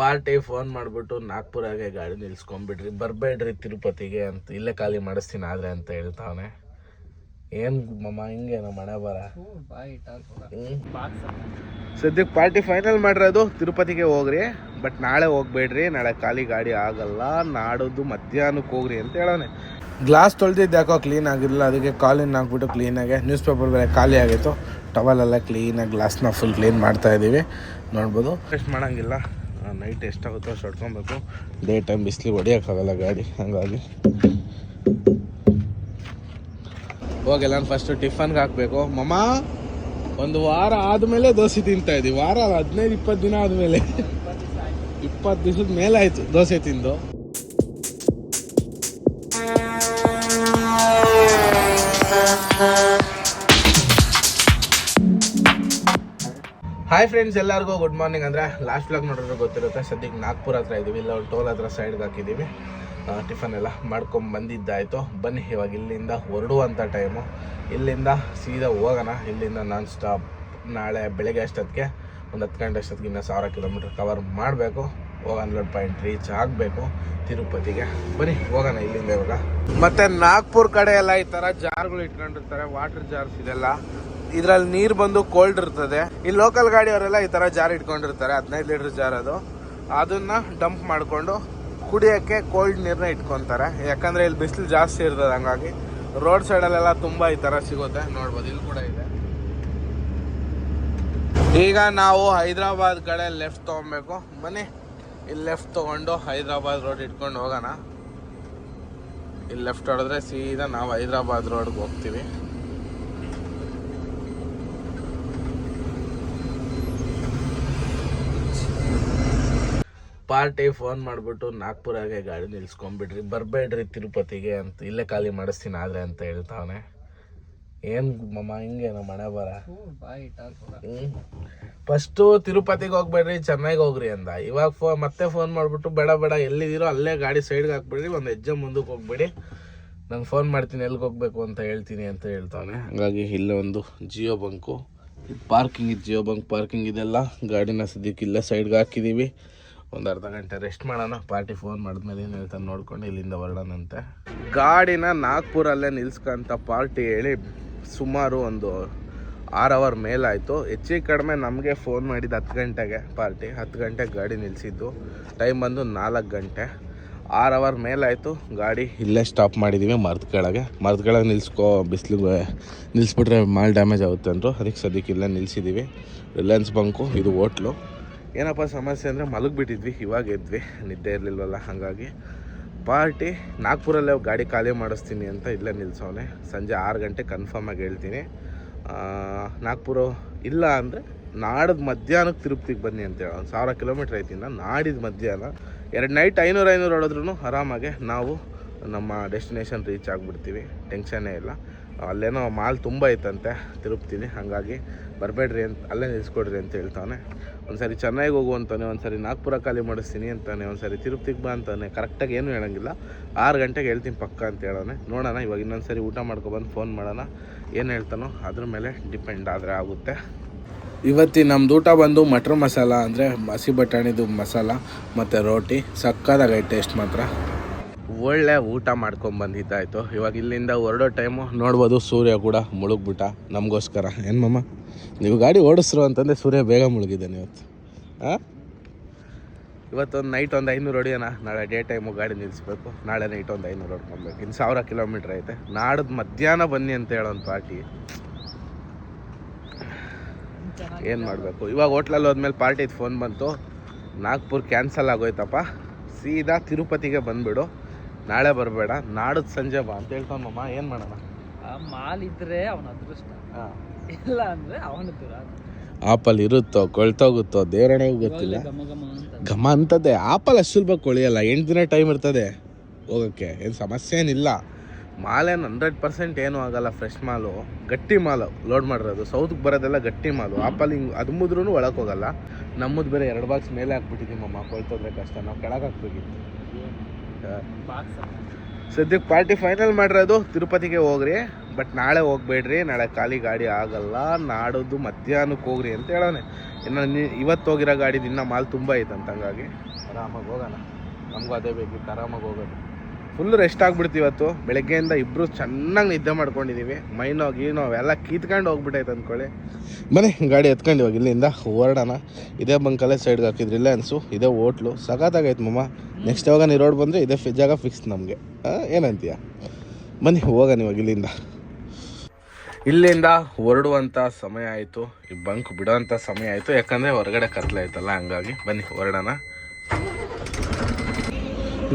Party phone ಮಾಡ್ಬಿಟ್ಟು ನಾಗ್ಪುರಾಗೆ ಗಾಡಿ ನಿಲ್ಸ್ಕೊಂಡ್ಬಿಡ್ರಿ ಬರಬೇಡ್ರಿ ತಿರುಪತಿಗೆ ಅಂತ. ಇಲ್ಲೇ ಖಾಲಿ ಮಾಡಿಸ್ತೀನಿ ಆದ್ರೆ ಅಂತ ಹೇಳ್ತಾವನೆ. ಏನ್ ಮಮ್ಮ ಹಿಂಗೆ ನಮ್ಮ ಮನೆ ಬರ ಸದ್ಯಕ್ಕೆ ಪಾರ್ಟಿ ಫೈನಲ್ ಮಾಡಿರೋದು ತಿರುಪತಿಗೆ ಹೋಗ್ರಿ. ಬಟ್ ನಾಳೆ ಹೋಗ್ಬೇಡ್ರಿ. ನಾಳೆ ಖಾಲಿ ಗಾಡಿ ಆಗಲ್ಲ. ನಾಡೋದು ಮಧ್ಯಾಹ್ನಕ್ಕೆ ಹೋಗ್ರಿ ಅಂತ ಹೇಳೋನೆ ಗ್ಲಾಸ್ ತೊಳೆದಿದ್ದು ಯಾಕೋ ಕ್ಲೀನ್ ಆಗಿರಲಿಲ್ಲ. ಅದಕ್ಕೆ ಕಾಲಿನ ಹಾಕ್ಬಿಟ್ಟು ಕ್ಲೀನಾಗೆ ನ್ಯೂಸ್ ಪೇಪರ್ ಬೇರೆ ಖಾಲಿ ಆಗಿತ್ತು. ಟವಲೆಲ್ಲ ಕ್ಲೀನಾಗಿ ಗ್ಲಾಸ್ನ ಫುಲ್ ಕ್ಲೀನ್ ಮಾಡ್ತಾ ಇದ್ದೀವಿ ನೋಡ್ಬೋದು. ಟೆಸ್ಟ್ ಮಾಡೋಂಗಿಲ್ಲ. ನೈಟ್ ಎಷ್ಟಾಗುತ್ತೋ ಅಷ್ಟು ಹೊಡ್ಕೊಬೇಕು. ಡೇ ಟೈಮ್ ಬಿಸಿಲು ಹೊಡಿಯೋಕ್ಕಾಗಲ್ಲ ಗಾಡಿ, ಹಾಗಾಗಿ. ಹೋಗಿ ನಾನು ಫಸ್ಟು ಟಿಫನ್ಗೆ ಹಾಕಬೇಕು. ಮಮ್ಮ ಒಂದು ವಾರ ಆದಮೇಲೆ ದೋಸೆ ತಿಂತಾ ಇದ್ದೀವಿ ವಾರ ಹದಿನೈದು, ಇಪ್ಪತ್ತು ದಿನ ಆದಮೇಲೆ. ಇಪ್ಪತ್ತು ದಿವ್ಸದ ಮೇಲೆ ಆಯಿತು ದೋಸೆ ತಿಂದು. ಹಾಯ್ ಫ್ರೆಂಡ್ಸ್ ಎಲ್ಲರಿಗೂ ಗುಡ್ ಮಾರ್ನಿಂಗ್ ಅಂದರೆ ಲಾಸ್ಟ್ ಬ್ಲಾಗ್ ನೋಡಿದ್ರೆ ಗೊತ್ತಿರುತ್ತೆ, ಸದ್ಯಕ್ಕೆ ನಾಗ್ಪುರ ಹತ್ರ ಇದ್ದೀವಿ ಇಲ್ಲ ಒಂದು ಟೋಲ್ ಹತ್ರ ಸೈಡ್ಗೆ ಹಾಕಿದ್ದೀವಿ ಟಿಫನ್ ಎಲ್ಲ ಮಾಡ್ಕೊಂಡು ಬಂದಿದ್ದಾಯಿತು. ಬನ್ನಿ, ಇವಾಗ ಇಲ್ಲಿಂದ ಹೊರಡುವಂಥ ಟೈಮು ಇಲ್ಲಿಂದ ಸೀದಾ ಹೋಗೋಣ. ಇಲ್ಲಿಂದ ನಾನ್ ಸ್ಟಾಪ್ ನಾಳೆ ಬೆಳಗ್ಗೆ ಅಷ್ಟೊತ್ತಿಗೆ ಒಂದು ಹತ್ತು ಗಂಟೆ ಅಷ್ಟೊತ್ತಿಗೆ ಇನ್ನೂ ಸಾವಿರ ಕಿಲೋಮೀಟ್ರ್ ಕವರ್ ಮಾಡಬೇಕು. ಹೋಗಿ ಹಂಡ್ರೆಡ್ ಪಾಯಿಂಟ್ ರೀಚ್ ಆಗಬೇಕು ತಿರುಪತಿಗೆ. ಬನ್ನಿ, ಹೋಗೋಣ ಇಲ್ಲಿಂದ ಇವಾಗ. ಮತ್ತೆ ನಾಗ್ಪುರ್ ಕಡೆ ಎಲ್ಲ ಈ ಥರ ಜಾರ್ಗಳು ಇಟ್ಕೊಂಡಿರ್ತಾರೆ ವಾಟರ್ ಜಾರ್ಸ್ ಇದೆಲ್ಲ. ಇದ್ರಲ್ಲಿ ನೀರು ಬಂದು ಕೋಲ್ಡ್ ಇರ್ತದೆ. ಈ ಲೋಕಲ್ ಗಾಡಿಯವರೆಲ್ಲ ಈ ತರ ಜಾರ್ ಇಟ್ಕೊಂಡಿರ್ತಾರೆ, ಹದಿನೈದು ಲೀಟರ್ ಜಾರ್ ಅದು. ಅದನ್ನ ಡಂಪ್ ಮಾಡ್ಕೊಂಡು ಕುಡಿಯೋಕ್ಕೆ ಕೋಲ್ಡ್ ನೀರನ್ನ ಇಟ್ಕೊಂತಾರೆ. ಯಾಕಂದ್ರೆ ಇಲ್ಲಿ ಬಿಸಿಲು ಜಾಸ್ತಿ ಇರ್ತದೆ ಹಂಗಾಗಿ. ರೋಡ್ ಸೈಡಲ್ಲೆಲ್ಲ ತುಂಬಾ ಈ ತರ ಸಿಗುತ್ತೆ. ನೋಡ್ಬೋದು, ಇಲ್ಲಿ ಕೂಡ ಇದೆ. ಈಗ ನಾವು ಹೈದ್ರಾಬಾದ್ ಕಡೆ ಲೆಫ್ಟ್ ತಗೊಬೇಕು. ಬನ್ನಿ, ಇಲ್ಲಿ ಲೆಫ್ಟ್ ತಗೊಂಡು ಹೈದ್ರಾಬಾದ್ ರೋಡ್ ಇಟ್ಕೊಂಡು ಹೋಗೋಣ. ಇಲ್ಲಿ ಲೆಫ್ಟ್ ಹೊಡೆದ್ರೆ ಸೀದಾ ನಾವು ಹೈದ್ರಾಬಾದ್ ರೋಡ್ಗೆ ಹೋಗ್ತೀವಿ. ಪಾರ್ಟಿ ಫೋನ್ ಮಾಡಿಬಿಟ್ಟು ನಾಗ್ಪುರಾಗೆ ಗಾಡಿ ನಿಲ್ಸ್ಕೊಂಡ್ಬಿಡ್ರಿ ಬರಬೇಡ್ರಿ ತಿರುಪತಿಗೆ ಅಂತ ಇಲ್ಲೇ ಖಾಲಿ ಮಾಡಿಸ್ತೀನಿ ಆದ್ರೆ ಅಂತ ಹೇಳ್ತಾವನೆ. ಏನು ಮಮ್ಮ ಹಿಂಗೆ ನಮ್ಮ ಮನೆ ಬರ ಫಸ್ಟು ತಿರುಪತಿಗೆ ಹೋಗ್ಬೇಡ್ರಿ, ಚೆನ್ನಾಗಿ ಹೋಗ್ರಿ ಅಂದ. ಇವಾಗ ಫೋ, ಮತ್ತೆ ಫೋನ್ ಮಾಡಿಬಿಟ್ಟು ಬೇಡ ಬೇಡ, ಎಲ್ಲಿದ್ದೀರೋ ಅಲ್ಲೇ ಗಾಡಿ ಸೈಡ್ಗೆ ಹಾಕ್ಬಿಡ್ರಿ, ಒಂದು ಹೆಜ್ಜೆ ಮುಂದಕ್ಕೆ ಹೋಗ್ಬೇಡಿ. ನಂಗೆ ಫೋನ್ ಮಾಡ್ತೀನಿ ಎಲ್ಲಿಗೆ ಹೋಗ್ಬೇಕು ಅಂತ ಹೇಳ್ತೀನಿ ಅಂತ ಹೇಳ್ತಾವನೆ. ಹಾಗಾಗಿ ಇಲ್ಲೇ ಒಂದು ಜಿಯೋ ಬಂಕು. ಪಾರ್ಕಿಂಗ್ ಇದು, ಜಿಯೋ ಬಂಕ್ ಪಾರ್ಕಿಂಗ್ ಇದೆಲ್ಲ. ಗಾಡಿನ ಸದ್ಯಕ್ಕೆ ಇಲ್ಲೇ ಸೈಡ್ಗೆ ಹಾಕಿದ್ದೀವಿ ಒಂದು ಅರ್ಧ ಗಂಟೆ ರೆಸ್ಟ್ ಮಾಡೋಣ. ಪಾರ್ಟಿ ಫೋನ್ ಮಾಡಿದ್ಮೇಲೆ ಏನು ಹೇಳ್ತಾನೆ ನೋಡ್ಕೊಂಡು ಇಲ್ಲಿಂದ ಹೊರಡೋಣಂತೆ. ಗಾಡಿನ ನಾಗ್ಪುರಲ್ಲೇ ನಿಲ್ಸ್ಕೊಂತ ಪಾರ್ಟಿ ಹೇಳಿ ಸುಮಾರು ಒಂದು ಆರು ಅವರ್ ಮೇಲಾಯಿತು. ಹೆಚ್ಚಿಗೆ ಕಡಿಮೆ ನಮಗೆ ಫೋನ್ ಮಾಡಿದ್ದು ಹತ್ತು ಗಂಟೆಗೆ ಪಾರ್ಟಿ. ಹತ್ತು ಗಂಟೆಗೆ ಗಾಡಿ ನಿಲ್ಲಿಸಿದ್ದು ಟೈಮ್ ಬಂದು ನಾಲ್ಕು ಗಂಟೆ. ಆರು ಅವರ್ ಮೇಲಾಯಿತು. ಗಾಡಿ ಇಲ್ಲೇ ಸ್ಟಾಪ್ ಮಾಡಿದ್ದೀವಿ ಮರದ ಕೆಳಗೆ. ಮರದ ಕೆಳಗೆ ನಿಲ್ಸ್ಕೊ, ಬಿಸಿಲಿಗೆ ನಿಲ್ಲಿಸ್ಬಿಟ್ರೆ ಮಾಲ್ ಡ್ಯಾಮೇಜ್ ಆಗುತ್ತೆ ಅಂದರು. ಅದಕ್ಕೆ ಸದ್ಯಕ್ಕೆ ಇಲ್ಲೇ ನಿಲ್ಲಿಸಿದ್ದೀವಿ ರಿಲಯನ್ಸ್ ಬಂಕು, ಇದು ಹೋಟ್ಲು. ಏನಪ್ಪ ಸಮಸ್ಯೆ ಅಂದರೆ ಮಲಗಿಬಿಟ್ಟಿದ್ವಿ, ಇವಾಗ ಎದ್ವಿ. ನಿದ್ದೆ ಇರಲಿಲ್ವಲ್ಲ, ಹಾಗಾಗಿ. ಪಾರ್ಟಿ, ನಾಗ್ಪುರಲ್ಲೇ ಗಾಡಿ ಖಾಲಿ ಮಾಡಿಸ್ತೀನಿ ಅಂತ ಇಲ್ಲೇ ನಿಲ್ಸವನೆ. ಸಂಜೆ ಆರು ಗಂಟೆ ಕನ್ಫರ್ಮ್ ಆಗಿ ಹೇಳ್ತೀನಿ. ನಾಗ್ಪುರ ಇಲ್ಲ ಅಂದರೆ ನಾಡಿದ್ದು ಮಧ್ಯಾಹ್ನಕ್ಕೆ ತಿರುಪ್ತಿಗೆ ಬನ್ನಿ ಅಂತ ಹೇಳೋ. ಒಂದು ಸಾವಿರ ಕಿಲೋಮೀಟ್ರ್ ಐತಿನ ನಾಡಿದ ಮಧ್ಯಾಹ್ನ. ಎರಡು ನೈಟ್ ಐನೂರು ಐನೂರು ಹೊಡೆದ್ರೂ ಆರಾಮಾಗೆ ನಾವು ನಮ್ಮ ಡೆಸ್ಟಿನೇಷನ್ ರೀಚ್ ಆಗಿಬಿಡ್ತೀವಿ. ಟೆನ್ಷನ್ನೇ ಇಲ್ಲ. ಅಲ್ಲೇನೋ ಮಾಲ್ ತುಂಬ ಐತಂತೆ, ತಿರುಪ್ತೀನಿ. ಹಾಗಾಗಿ ಬರಬೇಡ್ರಿ ಅಂತ, ಅಲ್ಲೇ ನಿಲ್ಸ್ಕೊಡ್ರಿ ಅಂತ ಹೇಳ್ತಾನೆ ಒಂದ್ಸರಿ ಚೆನ್ನೈಗೆ ಹೋಗು ಅಂತಾನೆ, ಒಂದ್ಸರಿ ನಾಗ್ಪುರ ಖಾಲಿ ಮಾಡಿಸ್ತೀನಿ ಅಂತಾನೆ, ಒಂದ್ಸರಿ ತಿರುಪ್ತಿಗೆ ಬಾ ಅಂತಾನೆ. ಕರೆಕ್ಟಾಗಿ ಏನು ಹೇಳೋಂಗಿಲ್ಲ. ಆರು ಗಂಟೆಗೆ ಹೇಳ್ತೀನಿ ಪಕ್ಕ ಅಂತ ಹೇಳೋಣ ನೋಡೋಣ, ಇವಾಗ ಇನ್ನೊಂದ್ಸರಿ ಊಟ ಮಾಡ್ಕೊಬಂದು ಫೋನ್ ಮಾಡೋಣ. ಏನು ಹೇಳ್ತಾನೋ ಅದ್ರ ಮೇಲೆ ಡಿಪೆಂಡ್ ಆದರೆ ಆಗುತ್ತೆ. ಇವತ್ತಿನ ನಮ್ದು ಊಟ ಬಂದು ಮಟರ್ ಮಸಾಲ ಅಂದರೆ ಹಸಿ ಬಟಾಣಿದು ಮಸಾಲ ಮತ್ತು ರೋಟಿ ಸಕ್ಕದಾಗೈತೆ ಟೇಸ್ಟ್ ಮಾತ್ರ. ಒಳ್ಳೆ ಊಟ ಮಾಡ್ಕೊಂಡು ಬಂದಿದ್ದಾಯ್ತು. ಇವಾಗ ಇಲ್ಲಿಂದ ಹೊರಡೋ ಟೈಮು ನೋಡ್ಬೋದು ಸೂರ್ಯ ಕೂಡ ಮುಳುಗ್ಬಿಟ್ಟ ನಮಗೋಸ್ಕರ. ಏನು ಮಮ್ಮ ನೀವು ಗಾಡಿ ಓಡಿಸ್ರು ಅಂತಂದರೆ ಸೂರ್ಯ ಬೇಗ ಮುಳುಗಿದ್ದಾನೆ ಇವತ್ತು ಹಾಂ ಇವತ್ತೊಂದು ನೈಟ್ ಒಂದು ಐನೂರು ಹೊಡಿಯೋಣ. ನಾಳೆ ಡೇ ಟೈಮು ಗಾಡಿ ನಿಲ್ಲಿಸ್ಬೇಕು ನಾಳೆ ನೈಟ್ ಒಂದು ಐನೂರು ಹೊಡ್ಕೊಬೇಕು. ಇನ್ನು ಸಾವಿರ ಕಿಲೋಮೀಟ್ರ್ ಐತೆ. ನಾಡ್ದು ಮಧ್ಯಾಹ್ನ ಬನ್ನಿ ಅಂತ ಹೇಳೋ ಒಂದು ಪಾರ್ಟಿ ಏನು ಮಾಡಬೇಕು? ಇವಾಗ ಹೋಟ್ಲಲ್ಲಿ ಹೋದ್ಮೇಲೆ ಪಾರ್ಟಿದು ಫೋನ್ ಬಂತು. ನಾಗ್ಪುರ್ ಕ್ಯಾನ್ಸಲ್ ಆಗೋಯ್ತಪ್ಪ. ಸೀದಾ ತಿರುಪತಿಗೆ ಬಂದ್ಬಿಡು. ನಾಳೆ ಬರಬೇಡ ನಾಡದ ಸಂಜೆ ಬಾ ಅಂತ ಹೇಳ್ತಾನಮ್ಮ ಏನು ಮಾಡೋಣ? ಮಾಲ್ ಇದ್ರೆ ಅವನ ಅದೃಷ್ಟ. ಇಲ್ಲ ಅಂದ್ರೆ ಅವನ ಆಪಲ್ ಇರುತ್ತೋ ಕೊಳ್ತೋಗುತ್ತೋ ದೇವರಣೆಗೂ ಗೊತ್ತಿಲ್ಲ. ಘಮ ಅಂತದೆ. ಆಪಲ್ ಅಷ್ಟು ಸುಲಭ ಕೊಳಿಯಲ್ಲ ಎಂಟು ದಿನ ಟೈಮ್ ಇರ್ತದೆ ಹೋಗೋಕ್ಕೆ ಏನು ಸಮಸ್ಯೆ ಏನಿಲ್ಲ. ಮಾಲೇನು ಹಂಡ್ರೆಡ್ ಪರ್ಸೆಂಟ್ ಏನೂ ಆಗಲ್ಲ ಫ್ರೆಶ್ ಮಾಲು ಗಟ್ಟಿ ಮಾಲು ಲೋಡ್ ಮಾಡಿರೋದು. ಸೌತ್ಗೆ ಬರೋದೆಲ್ಲ ಗಟ್ಟಿ ಮಾಲು. ಆಪಲ್ ಹಿಂಗೆ ಅದು ಮುದ್ರೂ ಒಳಗೆ ಹೋಗಲ್ಲ. ನಮ್ಮದು ಬೇರೆ ಎರಡು ಬಾಕ್ಸ್ ಮೇಲೆ ಹಾಕ್ಬಿಟ್ಟಿದ್ದೀಮಮ್ಮ ಕೊಳ್ತೋದ್ರೆ ಕಷ್ಟ. ನಾವು ಕೆಳಗೆ ಹಾಕ್ಬೇಕಿತ್ತು ಸದ್ಯಕ್ಕೆ ಪಾರ್ಟಿ ಫೈನಲ್ ಮಾಡಿರೋದು ತಿರುಪತಿಗೆ ಹೋಗ್ರಿ ಬಟ್ ನಾಳೆ ಹೋಗ್ಬೇಡ್ರಿ, ನಾಳೆ ಖಾಲಿ ಗಾಡಿ ಆಗಲ್ಲ, ನಾಡೋದು ಮಧ್ಯಾಹ್ನಕ್ಕೆ ಹೋಗ್ರಿ ಅಂತ ಹೇಳೋನೆ ಇನ್ನು ಇವತ್ತು ಹೋಗಿರೋ ಗಾಡಿ ಇನ್ನೂ ಮಾಲ್ ತುಂಬ ಐತಂತ ಹಂಗಾಗಿ. ಆರಾಮಾಗಿ ಹೋಗೋಣ. ನಮಗೂ ಅದೇ ಬೇಕಿತ್ತು, ಆರಾಮಾಗಿ ಹೋಗೋದು ಫುಲ್ ರೆಸ್ಟ್ ಆಗ್ಬಿಡ್ತು ಇವತ್ತು. ಬೆಳಗ್ಗೆಯಿಂದ ಇಬ್ಬರು ಚೆನ್ನಾಗಿ ನಿದ್ದೆ ಮಾಡ್ಕೊಂಡಿದ್ದೀವಿ ಮೈನೋ, ಗೀನೋ, ಅವೆಲ್ಲ ಕೀತ್ಕೊಂಡು ಹೋಗ್ಬಿಟ್ಟೈತೆ ಅಂದ್ಕೊಳ್ಳಿ ಬನ್ನಿ, ಗಾಡಿ ಎತ್ಕೊಂಡು ಇವಾಗ ಇಲ್ಲಿಂದ ಹೊರಡೋಣ. ಇದೇ ಬಂಕಲ್ಲೇ ಸೈಡ್ಗೆ ಹಾಕಿದ್ರಿ ರಿಲಯನ್ಸು ಇದೇ ಹೋಟ್ಲು. ಸಖತ್ತಾಗೈತೆ ಮಮ್ಮ ನೆಕ್ಸ್ಟ್ ಯಾವಾಗ ನೀ ರೋಡ್ ಬಂದರೆ ಇದೇ ಜಾಗ ಫಿಕ್ಸ್ ನಮಗೆ. ಏನಂತೀಯ? ಬನ್ನಿ, ಹೋಗೋಣ ಇವಾಗ ಇಲ್ಲಿಂದ. ಇಲ್ಲಿಂದ ಹೊರಡುವಂಥ ಸಮಯ ಆಯಿತು. ಈ ಬಂಕ್ ಬಿಡೋವಂಥ ಸಮಯ ಆಯಿತು. ಯಾಕಂದರೆ ಹೊರಗಡೆ ಕತ್ಲಾಯ್ತಲ್ಲ ಹಂಗಾಗಿ ಬನ್ನಿ, ಹೊರಡೋಣ.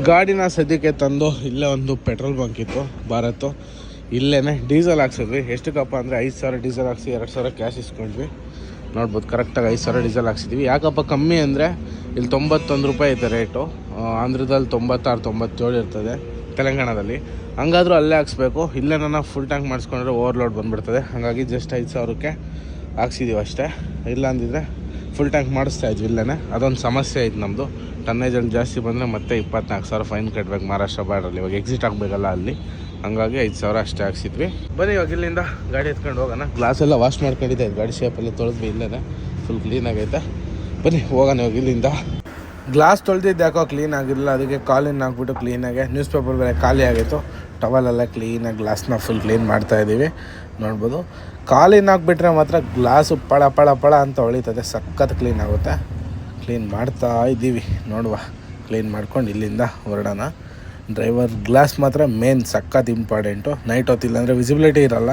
ಗಾಡಿನ ಸದ್ಯಕ್ಕೆ ತಂದು ಇಲ್ಲೇ ಒಂದು ಪೆಟ್ರೋಲ್ ಬಂಕ್ ಇತ್ತು, ಭಾರತ್. ಇಲ್ಲೇ ಡೀಸೆಲ್ ಹಾಕ್ಸಿದ್ವಿ. ಎಷ್ಟಕ್ಕಪ್ಪ ಅಂದರೆ ಐದು ಸಾವಿರ ಡೀಸೆಲ್ ಹಾಕ್ಸಿ, ಎರಡು ಸಾವಿರ ಕ್ಯಾಶ್ ಇಸ್ಕೊಂಡ್ವಿ. ನೋಡ್ಬೋದು ಕರೆಕ್ಟಾಗಿ ಐದು ಸಾವಿರ ಡೀಸೆಲ್ ಹಾಕ್ಸಿದ್ವಿ. ಯಾಕಪ್ಪ, ಕಮ್ಮಿ ಅಂದರೆ ಇಲ್ಲಿ ತೊಂಬತ್ತೊಂದು ರೂಪಾಯಿ ಇದೆ ರೇಟು. ಆಂಧ್ರದಲ್ಲಿ ತೊಂಬತ್ತಾರು, ತೊಂಬತ್ತೇಳು ಇರ್ತದೆ ತೆಲಂಗಾಣದಲ್ಲಿ. ಹಂಗಾದ್ರೂ ಅಲ್ಲೇ ಹಾಕ್ಸ್ಬೇಕು. ಇಲ್ಲೇ ನನ್ನ ಫುಲ್ ಟ್ಯಾಂಕ್ ಮಾಡಿಸ್ಕೊಂಡ್ರೆ ಓವರ್ಲೋಡ್ ಬಂದುಬಿಡ್ತದೆ. ಹಾಗಾಗಿ ಜಸ್ಟ್ ಐದು ಸಾವಿರಕ್ಕೆ ಹಾಕ್ಸಿದ್ದೀವಿ ಅಷ್ಟೇ ಇಲ್ಲ ಅಂದಿದ್ರೆ ಫುಲ್ ಟ್ಯಾಂಕ್ ಮಾಡಿಸ್ತಾ ಇದ್ವಿ ಇಲ್ಲೇ ಅದೊಂದು ಸಮಸ್ಯೆ ಆಯ್ತು ನಮ್ಮದು ಟನ್ನೇಜ್ ಅಲ್ಲಿ ಜಾಸ್ತಿ ಬಂದರೆ ಮತ್ತೆ ಇಪ್ಪತ್ನಾಲ್ಕು ಸಾವಿರ ಫೈನ್ ಕಟ್ಬೇಕು ಮಹಾರಾಷ್ಟ್ರ ಬಾರ್ಡ್ರಲ್ಲಿ ಇವಾಗ ಎಕ್ಸಿಟ್ ಆಗಬೇಕಲ್ಲ ಅಲ್ಲಿ. ಹಂಗಾಗಿ ಐದು ಸಾವಿರ ಅಷ್ಟೇ ಹಾಕ್ಸಿದ್ವಿ. ಬನ್ನಿ ಇವಾಗ ಇಲ್ಲಿಂದ ಗಾಡಿ ಎತ್ಕೊಂಡು ಹೋಗೋಣ. ಗ್ಲಾಸ್ ಎಲ್ಲ ವಾಶ್ ಮಾಡ್ಕೊಂಡಿದ್ದೆ. ಗಾಡಿ ಶೇಪಲ್ಲಿ ತೊಳೆದ್ವಿ ಇಲ್ಲೇ ಫುಲ್ ಕ್ಲೀನ್ ಆಗೈತೆ. ಬನ್ನಿ ಹೋಗೋಣ ಇವಾಗ ಇಲ್ಲಿಂದ. ಗ್ಲಾಸ್ ತೊಳೆದಿದ್ದು ಯಾಕೋ ಕ್ಲೀನ್ ಆಗಿರಲಿಲ್ಲ ಅದಕ್ಕೆ ಕಾಲಿನ ಹಾಕ್ಬಿಟ್ಟು ಕ್ಲೀನಾಗೆ ನ್ಯೂಸ್ ಪೇಪರ್ ಬೇರೆ ಖಾಲಿ ಆಗಿತ್ತು. ಟವಲೆಲ್ಲ ಕ್ಲೀನಾಗಿ ಗ್ಲಾಸ್ನ ಫುಲ್ ಕ್ಲೀನ್ ಮಾಡ್ತಾ ಇದ್ದೀವಿ. ನೋಡ್ಬೋದು. ಕಾಲಿನ ಹಾಕ್ಬಿಟ್ರೆ ಮಾತ್ರ ಗ್ಲಾಸು ಪಳ ಪಳ ಪಳ ಅಂತ ಹೊಳಿತದೆ. ಸಖತ್ ಕ್ಲೀನ್ ಆಗುತ್ತೆ. ಕ್ಲೀನ್ ಮಾಡ್ತಾ ಇದ್ದೀವಿ. ನೋಡುವ. ಕ್ಲೀನ್ ಮಾಡ್ಕೊಂಡು ಇಲ್ಲಿಂದ ಹೊರಡೋಣ. ಡ್ರೈವರ್ ಗ್ಲಾಸ್ ಮಾತ್ರ ಮೇನ್ ಸಖತ್ ಇಂಪಾರ್ಟೆಂಟು. ನೈಟ್ ಹೊತ್ತಿಲ್ಲ ಅಂದರೆ ವಿಸಿಬಿಲಿಟಿ ಇರಲ್ಲ.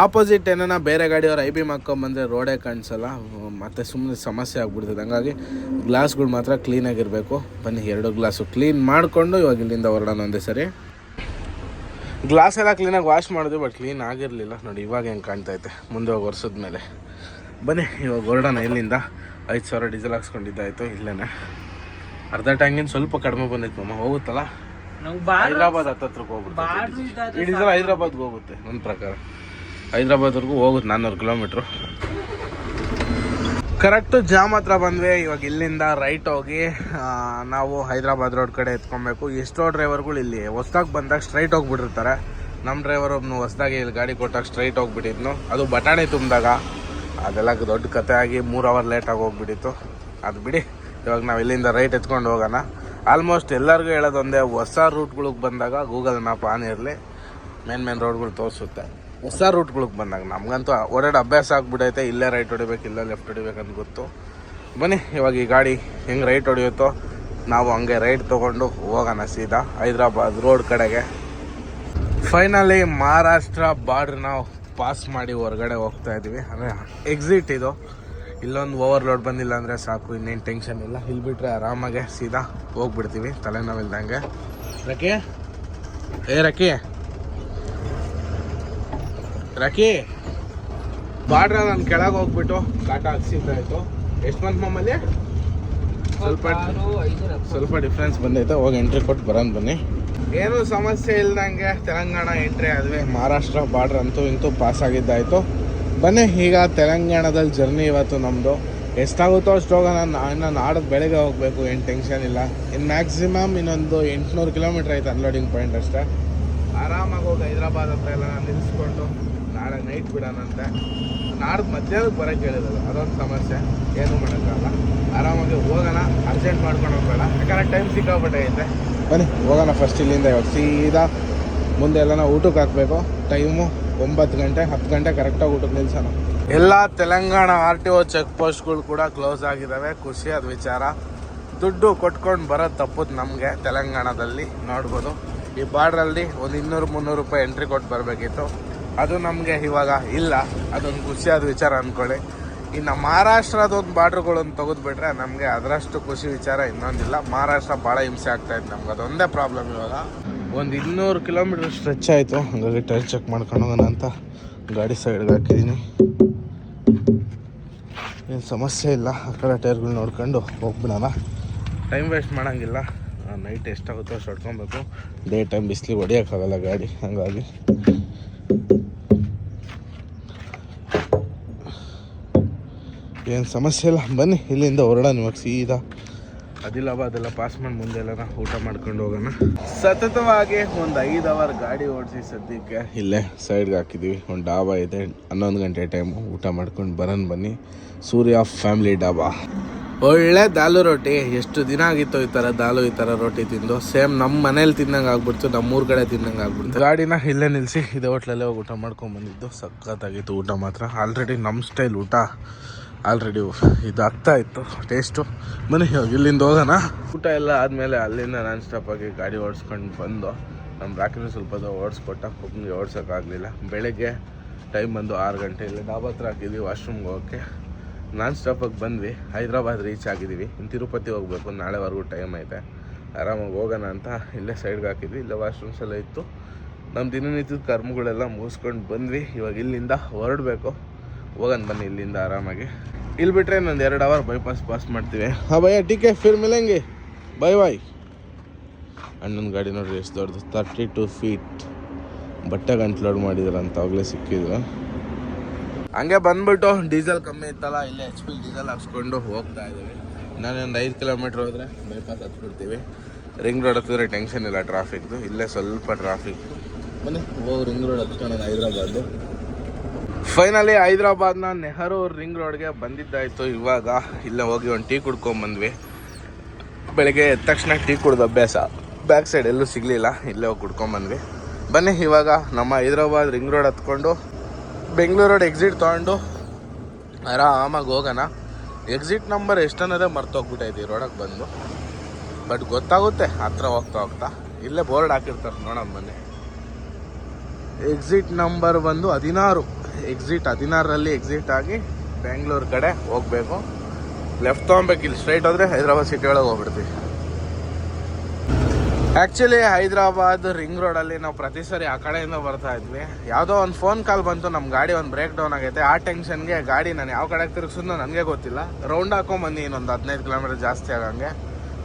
ಆಪೋಸಿಟ್ ಏನಾರ ಬೇರೆ ಗಾಡಿಯವ್ರು ಐ ಬಿ ಮಾಕೊಂಬಂದರೆ ರೋಡೇ ಕಾಣಿಸಲ್ಲ. ಮತ್ತು ಸುಮ್ಮನೆ ಸಮಸ್ಯೆ ಆಗ್ಬಿಡ್ತದೆ. ಹಂಗಾಗಿ ಗ್ಲಾಸ್ಗಳು ಮಾತ್ರ ಕ್ಲೀನಾಗಿರಬೇಕು ಬನ್ನಿ, ಎರಡು ಗ್ಲಾಸು ಕ್ಲೀನ್ ಮಾಡಿಕೊಂಡು ಇವಾಗ ಇಲ್ಲಿಂದ ಹೊರಡೋಣ ಒಂದೇ ಸರಿ. ಗ್ಲಾಸ್ ಎಲ್ಲ ಕ್ಲೀನಾಗಿ ವಾಶ್ ಮಾಡಿದ್ವಿ ಬಟ್ ಕ್ಲೀನ್ ಆಗಿರಲಿಲ್ಲ. ನೋಡಿ ಇವಾಗ ಹೆಂಗೆ ಕಾಣ್ತೈತೆ ಮುಂದೆ ಹೋಗಿ ವರ್ಷದ ಮೇಲೆ. ಬನ್ನಿ ಇವಾಗ ಹೊರಡೋಣ ಇಲ್ಲಿಂದ. ಐದು ಸಾವಿರ ಡೀಸೆಲ್ ಹಾಕ್ಸ್ಕೊಂಡಿದ್ದಾಯಿತು ಇಲ್ಲೇ ಅರ್ಧ ಟ್ಯಾಂಗಿನ ಸ್ವಲ್ಪ ಕಡಿಮೆ ಬಂದಿತ್ತು ಮಮ್ಮ ಹೋಗುತ್ತಲ್ಲ? ಹೈದ್ರಾಬಾದ್ ಹತ್ತತ್ರಕ್ಕೆ ಹೋಗ್ಬಿಡ್ತೀವಿ ಈ ಡೀಸೆಲ್ ಹೈದ್ರಾಬಾದ್ಗೆ ಹೋಗುತ್ತೆ ನನ್ನ ಪ್ರಕಾರ. ಹೈದ್ರಾಬಾದ್ವರೆಗೂ ಹೋಗುತ್ತೆ ನಾನ್ನೂರು ಕಿಲೋಮೀಟ್ರು ಕರೆಕ್ಟು ಜಾಮ್ ಹತ್ರ ಬಂದ್ವಿ. ಇವಾಗ ಇಲ್ಲಿಂದ ರೈಟ್ ಹೋಗಿ ನಾವು ಹೈದ್ರಾಬಾದ್ ರೋಡ್ ಕಡೆ ಎತ್ಕೊಬೇಕು. ಎಷ್ಟೋ ಡ್ರೈವರ್ಗಳು ಇಲ್ಲಿ ಹೊಸ್ದಾಗಿ ಬಂದಾಗ ಸ್ಟ್ರೈಟ್ ಹೋಗ್ಬಿಟ್ಟಿರ್ತಾರೆ. ನಮ್ಮ ಡ್ರೈವರ್ ಒಬ್ಬನು ಹೊಸ್ದಾಗಿ ಇಲ್ಲಿ ಗಾಡಿ ಕೊಟ್ಟಾಗ ಸ್ಟ್ರೈಟ್ ಹೋಗ್ಬಿಟ್ಟಿದ್ನು. ಅದು ಬಟಾಣಿ ತುಂಬಿದಾಗ. ಅದೆಲ್ಲ ದೊಡ್ಡ ಕತೆ ಆಗಿ ಮೂರು ಅವರ್ ಲೇಟಾಗಿ ಹೋಗ್ಬಿಟ್ಟಿತ್ತು. ಅದು ಬಿಡಿ, ಇವಾಗ ನಾವು ಇಲ್ಲಿಂದ ರೈಟ್ ಎತ್ಕೊಂಡು ಹೋಗೋಣ. ಆಲ್ಮೋಸ್ಟ್ ಎಲ್ಲರಿಗೂ ಹೇಳೋದೊಂದೇ, ಹೊಸ ರೂಟ್ಗಳಿಗೆ ಬಂದಾಗ ಗೂಗಲ್ ಮ್ಯಾಪ್ ಆನ್ ಇರಲಿ. ಮೇನ್ ಮೇನ್ ರೋಡ್ಗಳು ತೋರಿಸುತ್ತೆ. ಹೊಸ ರೂಟ್ಗಳಿಗೆ ಬಂದಾಗ ನಮಗಂತೂ ಓಡಾಡೋ ಅಭ್ಯಾಸ ಆಗ್ಬಿಡೈತೆ, ಇಲ್ಲೇ ರೈಟ್ ಹೊಡಿಬೇಕು, ಇಲ್ಲೇ ಲೆಫ್ಟ್ ಹೊಡಿಬೇಕಂತ ಗೊತ್ತು. ಬನ್ನಿ, ಇವಾಗ ಈ ಗಾಡಿ ಹೆಂಗೆ ರೈಟ್ ಹೊಡಿಯುತ್ತೋ, ನಾವು ಹಂಗೆ ರೈಟ್ ತೊಗೊಂಡು ಹೋಗೋಣ ಸೀದಾ ಹೈದ್ರಾಬಾದ್ ರೋಡ್ ಕಡೆಗೆ. ಫೈನಲಿ ಮಹಾರಾಷ್ಟ್ರ ಬಾರ್ಡ್ರ್ ನಾವು ಪಾಸ್ ಮಾಡಿ ಹೊರಗಡೆ ಹೋಗ್ತಾ ಇದ್ದೀವಿ ಅಂದರೆ ಎಕ್ಸಿಟ್ ಇದು. ಇಲ್ಲೊಂದು ಓವರ್ಲೋಡ್ ಬಂದಿಲ್ಲ ಅಂದರೆ ಸಾಕು, ಇನ್ನೇನು ಟೆನ್ಷನ್ ಇಲ್ಲ. ಇಲ್ಲಿ ಬಿಟ್ಟರೆ ಆರಾಮಾಗೆ ಸೀದಾ ಹೋಗ್ಬಿಡ್ತೀವಿ, ತಲೆನೋವಿಲ್ದಂಗೆ. ರಕಿ? ಏ ರಕಿ? ರಕಿ ಬಾಡ್ರ ನಾನು ಕೆಳಗೆ ಹೋಗ್ಬಿಟ್ಟು ಕಾಟ ಹಾಕ್ಸಿದ್ದಾಯ್ತು ಎಷ್ಟು ಮಂತ್ ಮಮ್ಮಲ್ಲಿ ಸ್ವಲ್ಪ. ಸ್ವಲ್ಪ ಡಿಫ್ರೆನ್ಸ್ ಬಂದೈತೆ ಹೋಗಿ ಎಂಟ್ರಿ ಕೊಟ್ಟು ಬರೋಣ ಬನ್ನಿ. ಏನು ಸಮಸ್ಯೆ ಇಲ್ದಂಗೆ ತೆಲಂಗಾಣ ಎಂಟ್ರಿ ಆದ್ವಿ. ಮಹಾರಾಷ್ಟ್ರ ಬಾರ್ಡ್ರ್ ಅಂತೂ ಇಂತೂ ಪಾಸ್ ಆಗಿದ್ದಾಯ್ತು. ಬನ್ನಿ ಈಗ ತೆಲಂಗಾಣದಲ್ಲಿ ಜರ್ನಿ ಇವತ್ತು ನಮ್ಮದು ಎಷ್ಟಾಗುತ್ತೋ ಅಷ್ಟು ಹೋಗೋಣ ನಾನು ನಾಡೋದು ಬೆಳಗ್ಗೆ ಹೋಗಬೇಕು ಏನು ಟೆನ್ಷನ್ ಇಲ್ಲ. ಇನ್ನು ಮ್ಯಾಕ್ಸಿಮಮ್ ಇನ್ನೊಂದು ಎಂಟುನೂರು ಕಿಲೋಮೀಟ್ರ್ ಆಯ್ತು ಅನ್ಲೋಡಿಂಗ್ ಪಾಯಿಂಟ್ ಅಷ್ಟೇ. ಆರಾಮಾಗಿ ಹೋಗಿ ಹೈದ್ರಾಬಾದ್ ಹತ್ರ ಎಲ್ಲ ನಾನು ನಿಲ್ಲಿಸ್ಕೊಂಡು ನಾಳೆ ನೈಟ್ ಬಿಡೋಣಂತೆ ನಾಡ್ದು ಮಧ್ಯಾಹ್ನಕ್ಕೆ ಬರೋಕ್ಕೆ ಹೇಳಿದ್ರು ಅದೊಂದು ಸಮಸ್ಯೆ. ಏನು ಮಾಡೋಕ್ಕಾಗಲ್ಲ. ಆರಾಮಾಗಿ ಹೋಗೋಣ. ಅರ್ಜೆಂಟ್ ಮಾಡ್ಕೊಂಡು ಹೋಗ್ಬೇಡ. ಯಾಕಂದ್ರೆ ಟೈಮ್ ಸಿಕ್ಕಾಗ್ಬಿಟ್ಟೈತೆ ಬನ್ನಿ ಹೋಗೋಣ ಫಸ್ಟ್ ಇಲ್ಲಿಂದ ಇವಾಗ ಸೀದಾ ಮುಂದೆ ಎಲ್ಲ ನಾವು ಊಟಕ್ಕೆ ಹಾಕಬೇಕು. ಟೈಮು ಒಂಬತ್ತು ಗಂಟೆ ಹತ್ತು ಗಂಟೆ ಕರೆಕ್ಟಾಗಿ ಊಟಕ್ಕೆ ನಿಲ್ಸೋಣ. ಎಲ್ಲ Telangana R T O check ಪೋಸ್ಟ್ಗಳು ಕೂಡ ಕ್ಲೋಸ್ ಆಗಿದ್ದಾವೆ ಅದು ವಿಚಾರ. ದುಡ್ಡು ಕೊಟ್ಕೊಂಡು ಬರೋದು ತಪ್ಪದು ನಮಗೆ ತೆಲಂಗಾಣದಲ್ಲಿ. ನೋಡ್ಬೋದು. ಈ ಬಾರ್ಡ್ರಲ್ಲಿ ಒಂದು ಇನ್ನೂರು ಮುನ್ನೂರು ರೂಪಾಯಿ ಎಂಟ್ರಿ ಕೊಟ್ಟು ಬರಬೇಕಿತ್ತು. ಅದು ನಮಗೆ ಇವಾಗ ಇಲ್ಲ. ಅದೊಂದು ಖುಷಿಯಾದ ವಿಚಾರ ಅಂದ್ಕೊಳ್ಳಿ ಇನ್ನು ಮಹಾರಾಷ್ಟ್ರದೊಂದು ಬಾರ್ಡ್ರ್ಗಳನ್ನು ತೆಗೆದುಬಿಟ್ರೆ ನಮಗೆ ಅದರಷ್ಟು ಖುಷಿ ವಿಚಾರ ಇನ್ನೊಂದಿಲ್ಲ. ಮಹಾರಾಷ್ಟ್ರ ಭಾಳ ಹಿಂಸೆ ಆಗ್ತಾ ಇತ್ತು ನಮ್ಗೆ. ಅದೊಂದೇ ಪ್ರಾಬ್ಲಮ್ ಇವಾಗ. ಒಂದು ಇನ್ನೂರು ಕಿಲೋಮೀಟ್ರ್ ಸ್ಟ್ರೆಚ್ ಆಯಿತು. ಹಂಗಾಗಿ ಟೈರ್ ಚೆಕ್ ಮಾಡ್ಕೊಂಡು ಅಂತ ಗಾಡಿ ಸೈಡ್ಗೆ ಹಾಕಿದ್ದೀನಿ. ಏನು ಸಮಸ್ಯೆ ಇಲ್ಲ. ಆ ಕಡೆ ಟೈರ್ಗಳು ನೋಡ್ಕೊಂಡು ಹೋಗ್ಬಿಡೋಣ. ಟೈಮ್ ವೇಸ್ಟ್ ಮಾಡೋಂಗಿಲ್ಲ. ನೈಟ್ ಎಷ್ಟಾಗುತ್ತೋ ಅಷ್ಟು ಹೊಡ್ಕೊಬೇಕು. ಡೇ ಟೈಮ್ ಬಿಸಿಲಿಗೆ ಹೊಡಿಯೋಕ್ಕಾಗಲ್ಲ ಗಾಡಿ. ಹಾಗಾಗಿ ಏನು ಸಮಸ್ಯೆ ಇಲ್ಲ. ಬನ್ನಿ ಇಲ್ಲಿಂದ ಹೊರಡೋಣ ಇವಾಗ ಸೀದಾ. ಅದಿಲ್ಲವ ಅದೆಲ್ಲ ಪಾಸ್ ಮಾಡಿ ಮುಂದೆ ಎಲ್ಲ ಊಟ ಮಾಡ್ಕೊಂಡು ಹೋಗೋಣ. ಸತತವಾಗಿ ಒಂದು ಐದು ಅವರ್ ಗಾಡಿ ಓಡಿಸಿ ಸದ್ಯಕ್ಕೆ. ಇಲ್ಲೇ ಸೈಡ್ಗೆ ಹಾಕಿದ್ದೀವಿ ಒಂದು ಡಾಬಾ ಇದೆ. ಹನ್ನೊಂದು ಗಂಟೆ ಟೈಮು ಊಟ ಮಾಡ್ಕೊಂಡು ಬರೋಣ ಬನ್ನಿ. ಸೂರ್ಯ ಫ್ಯಾಮಿಲಿ ಡಾಬಾ. ಒಳ್ಳೆ ದಾಲು ರೊಟ್ಟಿ. ಎಷ್ಟು ದಿನ ಆಗಿತ್ತು ಈ ಥರ ದಾಲು ಈ ಥರ ರೊಟ್ಟಿ ತಿಂದು. ಸೇಮ್ ನಮ್ಮ ಮನೇಲಿ ತಿನ್ನಂಗೆ ಆಗ್ಬಿಡ್ತು ನಮ್ಮೂರ ಕಡೆ ತಿನ್ನಂಗೆ ಆಗ್ಬಿಡ್ತು. ಗಾಡಿನ ಇಲ್ಲೇ ನಿಲ್ಲಿಸಿ ಇದೇ ಹೋಟ್ಲಲ್ಲೇ ಹೋಗಿ ಊಟ ಮಾಡ್ಕೊಂಡು ಬಂದಿದ್ದು. ಸಖತ್ತಾಗಿತ್ತು ಊಟ ಮಾತ್ರ. ಆಲ್ರೆಡಿ ನಮ್ಮ ಸ್ಟೈಲ್ ಊಟ. ಆಲ್ರೆಡಿ ಇದು ಆಗ್ತಾ ಇತ್ತು ಟೇಸ್ಟು ಬನ್ನಿ, ಇವಾಗ ಇಲ್ಲಿಂದ ಹೋಗೋಣ. ಊಟ ಎಲ್ಲ ಆದಮೇಲೆ ಅಲ್ಲಿಂದ ನಾನ್ ಸ್ಟಾಪಾಗಿ ಗಾಡಿ ಓಡಿಸ್ಕೊಂಡು ಬಂದು ನಮ್ಮ ರಾಕಿನ ಸ್ವಲ್ಪ ಓಡಿಸ್ಕೊಟ್ಟ ಒಬ್ಬನಿಗೆ ಓಡ್ಸೋಕ್ಕಾಗಲಿಲ್ಲ ಬೆಳಗ್ಗೆ ಟೈಮ್ ಬಂದು ಆರು ಗಂಟೆ, ಇಲ್ಲಿ ಡಾಬಾ ಹತ್ರ ಹಾಕಿದ್ವಿ ವಾಶ್ರೂಮ್ಗೆ ಹೋಗೋಕ್ಕೆ. ನಾನ್ ಸ್ಟಾಪಾಗಿ ಬಂದ್ವಿ, ಹೈದ್ರಾಬಾದ್ ರೀಚ್ ಆಗಿದ್ದೀವಿ ಇನ್ನು ತಿರುಪತಿ ಹೋಗಬೇಕು, ನಾಳೆವರೆಗೂ ಟೈಮ್ ಐತೆ. ಆರಾಮಾಗಿ ಹೋಗೋಣ ಅಂತ ಇಲ್ಲೇ ಸೈಡ್ಗೆ ಹಾಕಿದ್ವಿ, ಇಲ್ಲೇ ವಾಶ್ರೂಮ್ಸ್ ಎಲ್ಲ ಇತ್ತು. ನಮ್ಮ ದಿನನಿತ್ಯದ ಕರ್ಮಗಳೆಲ್ಲ ಮುಗಿಸ್ಕೊಂಡು ಬಂದ್ವಿ. ಇವಾಗ ಇಲ್ಲಿಂದ ಹೊರಡಬೇಕು. ಹೋಗೋಣ ಬನ್ನಿ ಇಲ್ಲಿಂದ ಆರಾಮಾಗಿ. ಇಲ್ಲಿ ಬಿಟ್ರೆ ಇನ್ನೊಂದು ಎರಡು ಅವರ್ ಬೈಪಾಸ್ ಪಾಸ್ ಮಾಡ್ತೀವಿ. ಹಾಂ ಟಿ ಕೆ ಫಿರ್ ಮಿಲೆಂಗೆ ಬೈ ಬಾಯ್ ಅಣ್ಣನ ಗಾಡಿ ನೋಡ್ರಿ, ಎಷ್ಟು ದೊಡ್ಡದು. ತರ್ಟಿ ಟು ಫೀಟ್ ಬಟ್ಟೆ ಗಂಟು ಲೋಡ್ ಮಾಡಿದ್ರಂತ ಅವಾಗಲೇ ಸಿಕ್ಕಿದ್ರು. ಹಂಗೆ ಬಂದ್ಬಿಟ್ಟು ಡೀಸೆಲ್ ಕಮ್ಮಿ ಇತ್ತಲ್ಲ, ಇಲ್ಲೇ ಎಚ್ ಪಿ ಡೀಸೆಲ್ ಹಾಕ್ಸ್ಕೊಂಡು ಹೋಗ್ತಾ ಇದ್ದೀವಿ. ನಾನೊಂದು ಐದು ಕಿಲೋಮೀಟ್ರ್ ಹೋದರೆ ಬೈಪಾಸ್ ಹತ್ಬಿಡ್ತೀವಿ. ರಿಂಗ್ ರೋಡ್ ಹತ್ತಿದ್ರೆ ಟೆನ್ಷನ್ ಇಲ್ಲ ಟ್ರಾಫಿಕ್ದು ಇಲ್ಲೇ ಸ್ವಲ್ಪ ಟ್ರಾಫಿಕ್ ಬನ್ನಿ, ಹೋಗಿ ರಿಂಗ್ ರೋಡ್ ಹತ್ಕೊಂಡು ಹೈದ್ರಾಬಾದು. ಫೈನಲಿ ಹೈದ್ರಾಬಾದ್ನ ನೆಹರು ರಿಂಗ್ ರೋಡ್ಗೆ ಬಂದಿದ್ದಾಯ್ತು. ಇವಾಗ ಇಲ್ಲೇ ಹೋಗಿ ಒಂದು ಟೀ ಕುಡ್ಕೊಂಬಂದ್ವಿ ಬೆಳಗ್ಗೆ ಎದ್ದ ತಕ್ಷಣ ಟೀ ಕುಡ್ದು ಅಭ್ಯಾಸ. ಬ್ಯಾಕ್ ಸೈಡ್ ಎಲ್ಲೂ ಸಿಗಲಿಲ್ಲ. ಇಲ್ಲೇ ಹೋಗಿ ಕುಡ್ಕೊಂಬಂದ್ವಿ ಬನ್ನಿ, ಇವಾಗ ನಮ್ಮ ಹೈದ್ರಾಬಾದ್ ರಿಂಗ್ ರೋಡ್ ಹತ್ಕೊಂಡು ಬೆಂಗಳೂರು ರೋಡ್ ಎಕ್ಸಿಟ್ ತೊಗೊಂಡು ಆರಾಮಾಗಿ ಹೋಗೋಣ. ಎಕ್ಸಿಟ್ ನಂಬರ್ ಎಷ್ಟನ್ನೋದೇ ಮರ್ತೋಗ್ಬಿಟ್ಟೈತಿ ರೋಡಕ್ಕೆ ಬಂದು. ಬಟ್ ಗೊತ್ತಾಗುತ್ತೆ, ಹತ್ರ ಹೋಗ್ತಾ ಹೋಗ್ತಾ. ಇಲ್ಲೇ ಬೋರ್ಡ್ ಹಾಕಿರ್ತಾರೆ, ನೋಡೋಣ ಬನ್ನಿ. ಎಕ್ಸಿಟ್ ನಂಬರ್ ಬಂದು ಹದಿನಾರು. ಎಕ್ಸಿಟ್ ಹದಿನಾರರಲ್ಲಿ ಎಕ್ಸಿಟ್ ಆಗಿ ಬೆಂಗಳೂರು ಕಡೆ ಹೋಗಬೇಕು. ಲೆಫ್ಟ್ ತೊಗೊಬೇಕು ಇಲ್ಲಿ ಸ್ಟ್ರೈಟ್ ಹೋದರೆ ಹೈದ್ರಾಬಾದ್ ಸಿಟಿ ಒಳಗೆ ಹೋಗ್ಬಿಡ್ತೀವಿ. ಆ್ಯಕ್ಚುಲಿ ಹೈದ್ರಾಬಾದ್ ರಿಂಗ್ ರೋಡಲ್ಲಿ ನಾವು ಪ್ರತಿ ಸರಿ ಆ ಕಡೆಯಿಂದ ಬರ್ತಾ ಇದ್ವಿ. ಯಾವುದೋ ಒಂದು ಫೋನ್ ಕಾಲ್ ಬಂತು ನಮ್ಮ ಗಾಡಿ ಒಂದು ಬ್ರೇಕ್ ಡೌನ್ ಆಗೈತೆ. ಆ ಟೆನ್ಷನ್ಗೆ ಗಾಡಿ ನಾನು ಯಾವ ಕಡೆಗೆ ತಿರುಗಿಸೋದು ನನಗೆ ಗೊತ್ತಿಲ್ಲ. ರೌಂಡ್ ಹಾಕೊಂಬಂದು ಇನ್ನೊಂದು ಹದಿನೈದು ಕಿಲೋಮೀಟರ್ ಜಾಸ್ತಿ ಆಗಂಗೆ.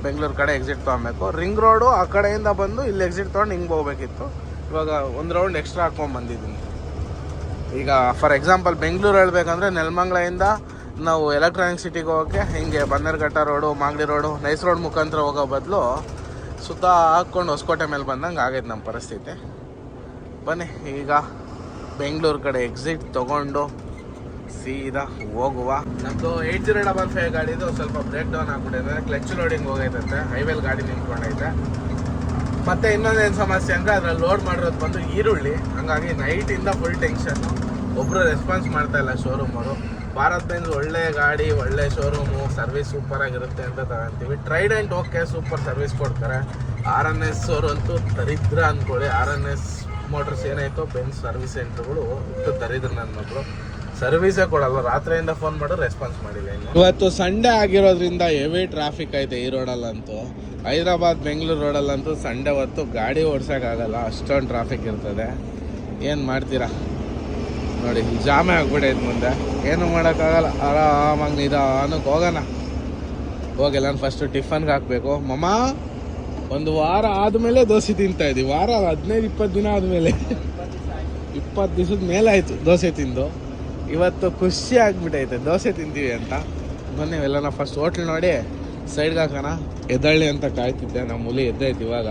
ಬೆಂಗಳೂರು ಕಡೆ ಎಕ್ಸಿಟ್ ತೊಗೊಬೇಕು ರಿಂಗ್ ರೋಡು ಆ ಕಡೆಯಿಂದ ಬಂದು, ಇಲ್ಲಿ ಎಕ್ಸಿಟ್ ತೊಗೊಂಡು ಹಿಂಗೆ ಹೋಗ್ಬೇಕಿತ್ತು. ಇವಾಗ ಒಂದು ರೌಂಡ್ ಎಕ್ಸ್ಟ್ರಾ ಹಾಕೊಂಡು ಬಂದಿದ್ದೀನಿ ಈಗ ಫಾರ್ ಎಕ್ಸಾಂಪಲ್ ಬೆಂಗಳೂರು ಹೇಳ್ಬೇಕಂದ್ರೆ ನೆಲಮಂಗ್ಲೆಯಿಂದ ನಾವು ಎಲೆಕ್ಟ್ರಾನಿಕ್ ಸಿಟಿಗೆ ಹೋಗೋಕ್ಕೆ ಹಿಂಗೆ Bannerghatta road Magadi road nice road ಮುಖಾಂತರ ಹೋಗೋ ಬದಲು ಸುತ್ತ ಹಾಕ್ಕೊಂಡು ಹೊಸಕೋಟೆ ಮೇಲೆ ಬಂದಂಗೆ ಆಗೈತೆ ನಮ್ಮ ಪರಿಸ್ಥಿತಿ. ಬನ್ನಿ, ಈಗ ಬೆಂಗಳೂರು ಕಡೆ ಎಕ್ಸಿಟ್ ತೊಗೊಂಡು ಸೀದಾ ಹೋಗುವ. ನಮ್ಮದು ಏಯ್ಟ್ ಜೀರೋ ಡಬಲ್ ಫೈವ್ ಗಾಡಿದು ಸ್ವಲ್ಪ ಬ್ರೇಕ್ ಡೌನ್ ಆಗ್ಬಿಟ್ಟಿದೆ. ಕ್ಲಚ್ ಲೋಡಿಂಗ್ ಹೋಗೈತಂತೆ. ಹೈವೇಲಿ ಗಾಡಿ ನಿಂತ್ಕೊಂಡೈತೆ. ಮತ್ತೆ ಇನ್ನೊಂದೇನು ಸಮಸ್ಯೆ ಅಂದರೆ ಅದರಲ್ಲಿ ಲೋಡ್ ಮಾಡಿರೋದು ಬಂದು ಈರುಳ್ಳಿ. ಹಂಗಾಗಿ ನೈಟಿಂದ ಫುಲ್ ಟೆನ್ಷನ್ನು ಒಬ್ಬರು ರೆಸ್ಪಾನ್ಸ್ ಮಾಡ್ತಾ ಇಲ್ಲ ಶೋರೂಮ್ ಅವರು. ಭಾರತ್ ಬೆಂಜ್ ಒಳ್ಳೆ ಗಾಡಿ, ಒಳ್ಳೆ ಶೋರೂಮು ಸರ್ವಿಸ್ ಸೂಪರ್ ಆಗಿರುತ್ತೆ ಅಂತ ತಗೊಂತೀವಿ. ಟ್ರೈಡೆಂಟ್ ಓಕೆ ಸೂಪರ್ ಸರ್ವಿಸ್ ಕೊಡ್ತಾರೆ. ಆರ್ ಎನ್ ಎಸ್ ಅವರು ಅಂತೂ ದರಿದ್ರ ಅಂದ್ಕೊಳ್ಳಿ ಆರ್ ಎನ್ ಎಸ್ ಮೋಟರ್ಸ್ ಏನಾಯ್ತೋ ಬೆಂಜ್ ಸರ್ವಿಸ್ ಸೆಂಟ್ರ್ಗಳು ದರಿದ್ರ ನನ್ನ ಮಕ್ಕಳು ಸರ್ವಿಸೇ ಕೊಡಲ್ಲ. ರಾತ್ರಿಯಿಂದ ಫೋನ್ ಮಾಡೋ ರೆಸ್ಪಾನ್ಸ್ ಮಾಡಿಲ್ಲ ಇವತ್ತು ಸಂಡೇ ಆಗಿರೋದ್ರಿಂದ ಹೆವಿ ಟ್ರಾಫಿಕ್ ಐತೆ ಈ ರೋಡಲ್ಲಂತೂ ಹೈದ್ರಾಬಾದ್, ಬೆಂಗಳೂರು ರೋಡಲ್ಲಂತೂ ಸಂಡೇ ಹೊತ್ತು ಗಾಡಿ ಓಡ್ಸೋಕ್ಕಾಗಲ್ಲ. ಅಷ್ಟೊಂದು ಟ್ರಾಫಿಕ್ ಇರ್ತದೆ. ಏನು ಮಾಡ್ತೀರಾ? ನೋಡಿ, ಜಾಮೆ ಆಗ್ಬಿಟ್ಟೈತೆ ಮುಂದೆ. ಏನು ಮಾಡೋಕ್ಕಾಗಲ್ಲ. ಆರಾಮಾಗಿ ನಿಧಾನಕ್ಕೆ ಹೋಗೋಣ. ಹೋಗಿ ನಾನು ಫಸ್ಟು ಟಿಫನ್ಗೆ ಹಾಕಬೇಕು. ಮಮ್ಮ, ಒಂದು ವಾರ ಆದಮೇಲೆ ದೋಸೆ ತಿಂತಾ ಇದ್ದೀವಿ ವಾರ ಹದಿನೈದು, ಇಪ್ಪತ್ತು ದಿನ ಆದಮೇಲೆ. ಇಪ್ಪತ್ತು ದಿವಸದ ಮೇಲೆ ಆಯಿತು ದೋಸೆ ತಿಂದು. ಇವತ್ತು ಖುಷಿ ಆಗ್ಬಿಟ್ಟೈತೆ. ದೋಸೆ ತಿಂತೀವಿ ಅಂತ. ಬನ್ನಿ ಎಲ್ಲ ಫಸ್ಟ್ ಹೋಟ್ಲ್ ನೋಡಿ. ಸೈಡ್ಗೆ ಹಾಕೋಣ. ಎದ್ದಳ್ಳಿ ಅಂತ ಕಾಯ್ತಿದ್ದೆ. ನಮ್ಮ ಹುಲಿ ಎದ್ದೈತೆ ಇವಾಗ.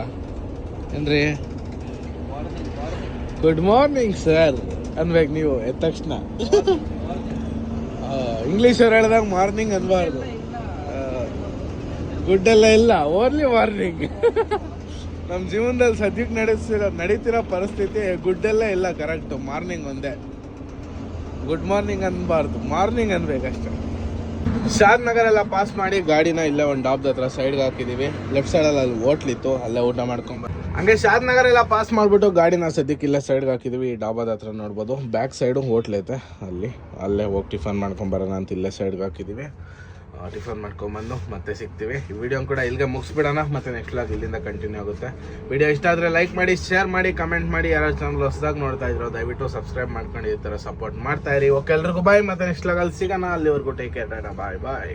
ಏನ್ರಿ? ಗುಡ್ ಮಾರ್ನಿಂಗ್ ಸರ್ ಅನ್ಬೇಕು ನೀವು, ಎದ್ದ ತಕ್ಷಣ. ಇಂಗ್ಲೀಷ್ ಅವ್ರು ಹೇಳ್ದಾಗ ಮಾರ್ನಿಂಗ್ ಅನ್ಬಾರ್ದು. ಗುಡ್ ಎಲ್ಲ ಇಲ್ಲ ಓನ್ಲಿ ಮಾರ್ನಿಂಗ್ ನಮ್ಮ ಜೀವನದಲ್ಲಿ ಸದ್ಯಕ್ಕೆ ನಡೆಸಿರೋ ನಡೀತಿರೋ ಪರಿಸ್ಥಿತಿ ಗುಡ್ ಎಲ್ಲ ಇಲ್ಲ ಕರೆಕ್ಟು ಮಾರ್ನಿಂಗ್ ಒಂದೇ. ಗುಡ್ ಮಾರ್ನಿಂಗ್ ಅನ್ಬಾರ್ದು. ಮಾರ್ನಿಂಗ್ ಅನ್ಬೇಕಷ್ಟೆ. ಶಾದ್ ನಗರ್ ಎಲ್ಲ ಪಾಸ್ ಮಾಡಿ ಗಾಡಿನ ಇಲ್ಲೇ ಒಂದು ಡಾಬ್ದ ಹತ್ರ ಸೈಡ್ಗೆ ಹಾಕಿದೀವಿ. ಲೆಫ್ಟ್ ಸೈಡಲ್ಲಿ ಅಲ್ಲಿ ಹೋಟ್ಲಿತ್ತು ಅಲ್ಲೇ ಊಟ ಮಾಡ್ಕೊಂಬ ಹಂಗೆ ಶಾದ್ ನಗರ್ ಎಲ್ಲ ಪಾಸ್ ಮಾಡಿಬಿಟ್ಟು ಗಾಡಿನ ಸದ್ಯಕ್ಕೆ ಇಲ್ಲೇ ಸೈಡ್ಗೆ ಹಾಕಿದೀವಿ. ಈ ಡಾಬಾದ ಹತ್ರ ನೋಡ್ಬೋದು. ಬ್ಯಾಕ್ ಸೈಡು ಹೋಟ್ಲ್ ಐತೆ. ಅಲ್ಲಿ, ಅಲ್ಲೇ ಹೋಗಿ ಟಿಫನ್ ಮಾಡ್ಕೊಂಬರೋಣ ಅಂತ ಇಲ್ಲೇ ಸೈಡ್ಗೆ ಹಾಕಿದ್ದೀವಿ ಟಿಫನ್ ಮಾಡ್ಕೊಂಬಂದು, ಮತ್ತೆ ಸಿಗ್ತೀವಿ. ಈ ವಿಡಿಯೋ ಕೂಡ ಇಲ್ಲಿಗೆ ಮುಗಿಸ್ಬಿಡೋಣ, ಮತ್ತೆ ನೆಕ್ಸ್ಟ್ ಲಾಗ್ ಇಲ್ಲಿಂದ ಕಂಟಿನ್ಯೂ ಆಗುತ್ತೆ. ವಿಡಿಯೋ ಇಷ್ಟ ಆದರೆ ಲೈಕ್ ಮಾಡಿ ಶೇರ್ ಮಾಡಿ ಕಮೆಂಟ್ ಮಾಡಿ ಯಾರು ಚಾನಲ್ ಹೊಸದಾಗಿ ನೋಡ್ತಾ ಇದ್ರು, ದಯವಿಟ್ಟು ಸಬ್ಸ್ಕ್ರೈಬ್ ಮಾಡ್ಕೊಂಡು ಈ ಥರ ಸಪೋರ್ಟ್ ಮಾಡ್ತಾ ಇರಿ. ಓಕೆ ಎಲ್ರಿಗೂ ಬಾಯ್ ಮತ್ತೆ ನೆಕ್ಸ್ಟ್ ಲಾಗಲ್ಲಿ ಸಿಗೋಣ. ಅಲ್ಲಿವರೆಗೂ ಟೇಕ್ ಕೇರ್ ಬಾಯ್ ಬಾಯ್